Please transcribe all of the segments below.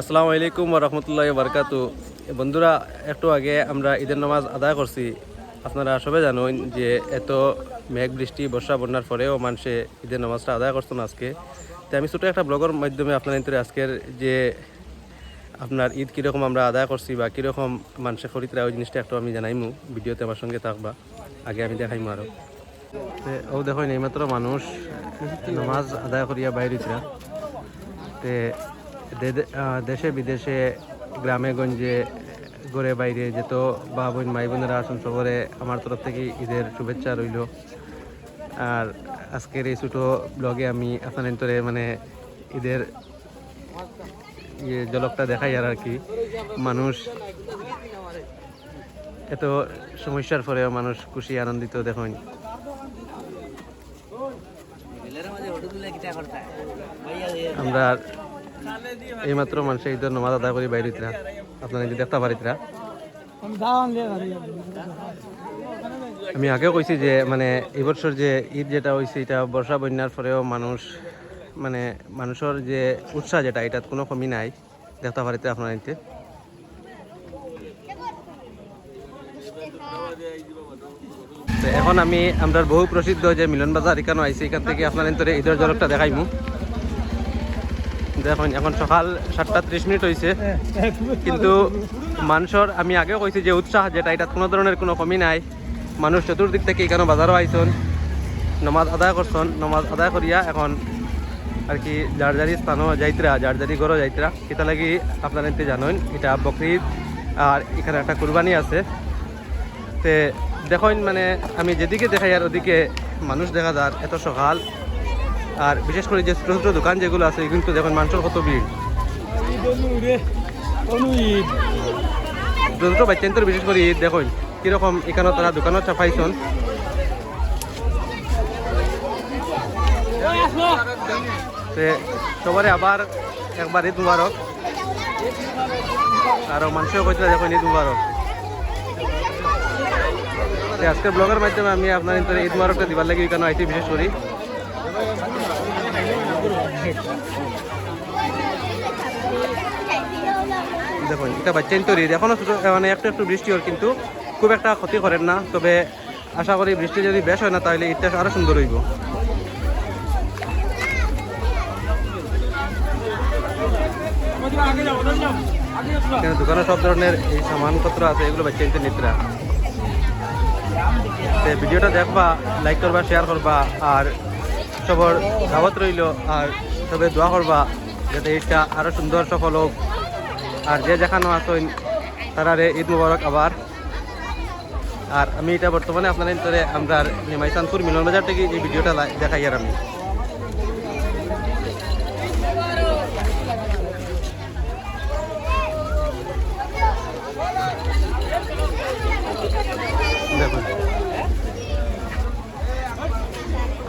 আসসালামু আলাইকুম রহমতুল্লাহ বারকাতু। বন্ধুরা, একটু আগে আমরা ঈদের নামাজ আদায় করছি। আপনারা সবাই জানেন যে এত মেঘ বৃষ্টি, বর্ষা, বন্যার পরেও মানুষে ঈদের নামাজটা আদায় করছেন আজকে। তো আমি ছোটো একটা ব্লগের মাধ্যমে আপনার ভিতরে আজকের যে আপনার ঈদ কীরকম আমরা আদায় করছি বা কীরকম মানুষের ফরিতরা ওই জিনিসটা একটু আমি জানাইমু। ভিডিওতে আমার সঙ্গে থাকবা। আগে আমি দেখাইমু আরও ও দেখো এইমাত্র মানুষ নামাজ আদায় করিয়া বাইরেছিলা তে দেশে বিদেশে, গ্রামে, গঞ্জে ঘরে বাইরে যেত বা বোন মাই বোনেরা আসুন সবরে, আমার তরফ থেকে ঈদের শুভেচ্ছা রইল। আর আজকের এই ছোটো ব্লগে আমি আপনার মানে ঈদের ইয়ে জলকটা দেখাই আর কি। মানুষ এত সমস্যার পরেও মানুষ খুশি, আনন্দিত, দেখুন। আমরা এইমাত্র মানুষ ঈদের নমাজ আদায় করি বাইরিতরা আপনারা যদি দেখতে পারিতরা আমি আগেও কইছি যে মানে এই বছর যে ঈদ যেটা হয়েছে এটা বর্ষা বন্যার পরেও মানুষ মানে মানুষের যে উৎসাহ যেটা এটার কোনো কমি নাই। দেখতে পারিতে আপনারা এতে এখন আমি, আমরা বহু প্রসিদ্ধ যে মিলন বাজার এখানে আইছি। এখান থেকে আপনার এন্তরে ঈদের জলকটা দেখাইমু। দেখুন, এখন সকাল সাতটা ত্রিশ মিনিট হয়েছে কিন্তু মানুষের আমি আগেও কইছি যে উৎসাহ যেটা, এটা কোনো ধরনের কোনো কমি নাই। মানুষ চতুর্দিক থেকে এখানে বাজারও আইসন নমাজ আদায় করছন, নমাজ আদায় করিয়া এখন আর কি যার যারি স্থানও যাইতরা, যার যারি ঘরও যাইতরা। এটা লাগি আপনারা এতে জানেন, এটা বকরিদ আর এখানে একটা কুরবানি আছে। তে দেখুন মানে আমি যেদিকে দেখাই আর ওদিকে মানুষ দেখা যার, এত সকাল। আর বিশেষ করে যে ছোটো ছোটো দোকান যেগুলো আছে, এগুলো তো দেখুন মানুষের কত ভিড়। ছোটো ছোটো বিশেষ করে ঈদ, দেখুন, কীরকম এখানে তারা দোকানও চাপাইছন। সবারে আবার একবার ঈদ মুবারক। আর মানুষও কইতে দেখুন, ঈদ মুবারক। তে আজকে ব্লগের মাধ্যমে আমি আপনার ঈদ মুবারকটা দিবার লাগি এখানে আইছি বিশেষ করি। দেখুন, এটা বাচ্চা তৈরি এখনও ছোটো মানে একটু একটু বৃষ্টি ওর কিন্তু খুব একটা ক্ষতি করেন না। তবে আশা করি বৃষ্টি যদি বেশ হয় না, তাহলে ঈদটা আরও সুন্দর হইব। দোকানে সব ধরনের এই সামানপত্র আছে, এগুলো বাচ্চা নিতে নিতরা। ভিডিওটা দেখবা লাইক করবা শেয়ার করবা, আর সবর দাওয়াত রইল, আর সবে দোয়া করবা যাতে ঈদটা আরও সুন্দর, সফল হোক। আর যে যেখানে আসেন তারারে ঈদ মুবারক আবার। আর আমি এটা বর্তমানে আপনার আমরা নিমাইসানপুর মিলন বাজার থেকে এই ভিডিওটা দেখাই আর আমি।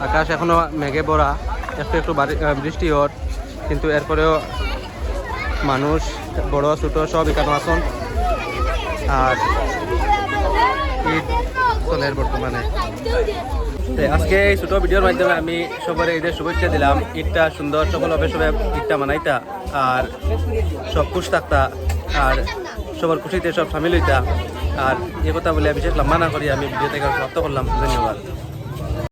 আকাশ এখনও মেঘে ভরা, একটু একটু বৃষ্টি হর কিন্তু এরপরেও মানুষ, বড়, ছোট, সব এখানে আসন। আর ঈদ চলে বর্তমানে। আজকে এই ছোট ভিডিওর মাধ্যমে আমি সবার ঈদের শুভেচ্ছা দিলাম। ঈদটা সুন্দর সফল হবে সবাই ঈদটা মানাইতা, আর সব খুশ থাকতা, আর সবার খুশিতে সব সামিল হইতা। আর এই কথা বলে বিশেষ লম্বা না করি আমি ভিডিও থেকে সমাপ্ত করলাম। ধন্যবাদ।